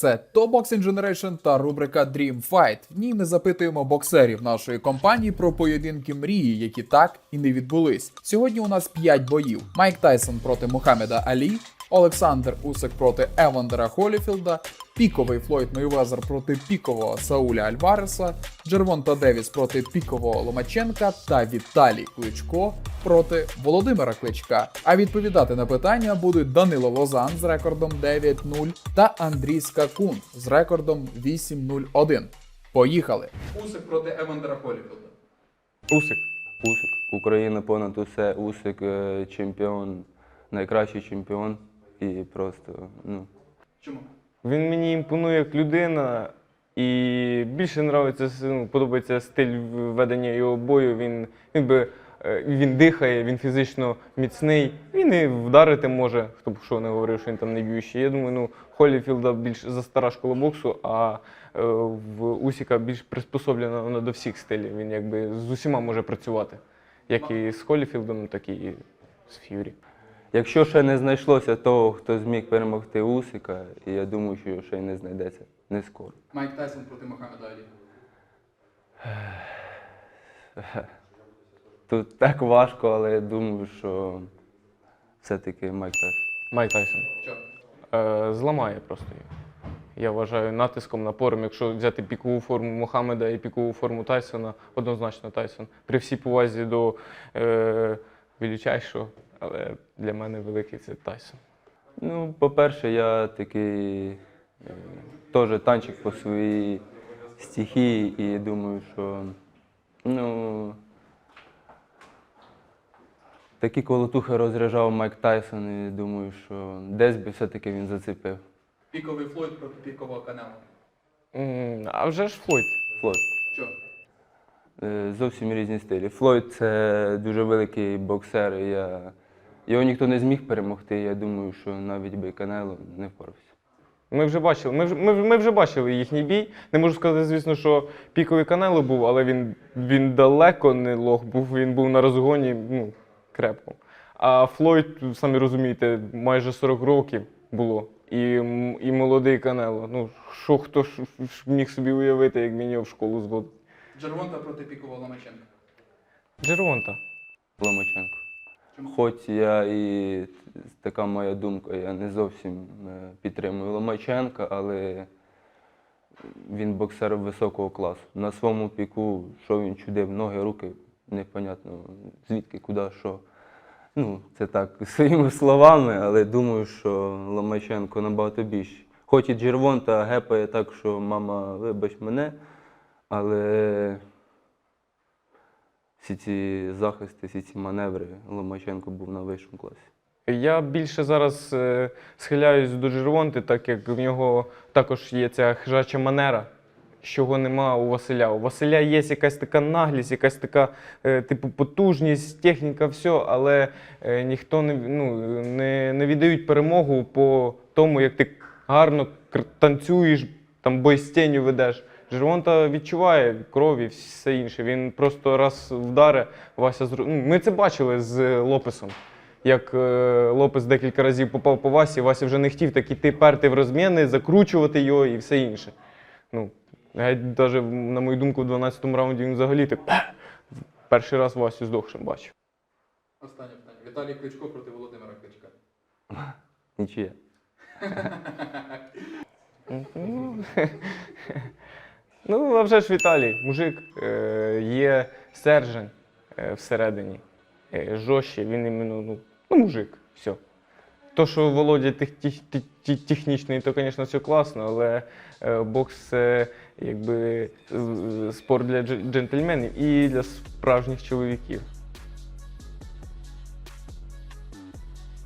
Це Top Boxing Generation та рубрика Dream Fight. В ній ми запитуємо боксерів нашої компанії про поєдинки мрії, які так і не відбулись. Сьогодні у нас 5 боїв: Майк Тайсон проти Мухаммеда Алі, Олександр Усик проти Евандера Холіфілда, піковий Флойд Мейвезер проти пікового Сауля Альвареса, Джервонта Девіс проти пікового Ломаченка та Віталій Кличко проти Володимира Кличка. А відповідати на питання будуть Данило Лозан з рекордом 9-0 та Андрій Скакун з рекордом 8-0-1. Поїхали! Усик проти Евандера Холіфілда. Усик. Усик. Україна понад усе. Усик е, чемпіон, найкращий чемпіон. І просто, ну. Чому? Він мені імпонує як людина, і більше нравиться, ну, подобається стиль ведення його бою. Він, він, би, е, він дихає, він фізично міцний. Він і вдарити може, хто б що не говорив, що він там не б'ющий. Я думаю, ну, Холіфілда більш застара школа боксу, а е, в Усіка більш приспособлена вона до всіх стилів. Він якби з усіма може працювати. Як і з Холіфілдом, так і з Ф'юрі. Якщо ще не знайшлося того, хто зміг перемогти Усика, і я думаю, що ще й не знайдеться не скоро. Майк Тайсон проти Мухаммеда Алі. Тут так важко, але я думаю, що все-таки Майк Тайсон. Майк Тайсон. Що? Е, зламає просто його. Я вважаю натиском, напором. Якщо взяти пікову форму Мохаммеда і пікову форму Тайсона, однозначно Тайсон. При всій повазі до е, величайшого, але для мене великий це Тайсон. Ну, по-перше, я такий е, теж танчик по своїй стихії, і думаю, що ну, такі колотухи розряджав Майк Тайсон, і думаю, що десь би все-таки він зацепив. Піковий Флойд проти пікового каналу. А вже ж Флойд. Флойд. Що? Е, Зовсім різні стилі. Флойд це дуже великий боксер. і Я... Його ніхто не зміг перемогти. Я думаю, що навіть би Канело не впорався. Ми вже бачили, ми вже, ми, вже- ми вже бачили їхній бій. Не можу сказати, звісно, що піковий Канело був, але він, він далеко не лох був, він був на розгоні ну, крепко. А Флойд, самі розумієте, майже 40 років було. І, м- і молодий Канело. Ну, що хто ж ж міг собі уявити, як він його в школу зводить? Джервонта проти пікового Ломаченка. Джервонта. Ломаченко. Хоч я і така моя думка, я не зовсім е, підтримую Ломаченка, але він боксер високого класу. На своєму піку, що він чудив, ноги, руки, непонятно звідки, куди, що. Ну, це так своїми словами, але думаю, що Ломаченко набагато більше. Хоч і Джервонта гепає так, що мама, вибач мене, але всі ці захисти, всі ці маневри Ломаченко був на вищому класі. Я більше зараз е, схиляюсь до Джервонти, так як в нього також є ця хижача манера, чого нема у Василя. У Василя є якась така наглість, якась така е, типу потужність, техніка, все, але е, ніхто не, ну, не, не віддають перемогу по тому, як ти гарно танцюєш, там бой з тенью ведеш. Жервонта відчуває крові, все інше. Він просто раз вдаре, Вася зру... ну, Ми це бачили з Лопесом як е, Лопес декілька разів попав по Васі, Вася вже не хотів так іти перти в розміни, закручувати його і все інше. Ну, навіть, на мою думку, в 12-му раунді він взагалі так перший раз Васю здохшим бачив. Останнє питання. Віталій Кличко проти Володимира Кличка. Нічия. Ну, а вже ж Віталій, мужик, е, є сержень е, всередині. Е, жорстче, він іменно, ну, ну, мужик, все. То, що Володя тех, тех, тех, тех- технічний, то, звісно, все класно, але е, бокс це якби спорт для дж- джентльменів і для справжніх чоловіків.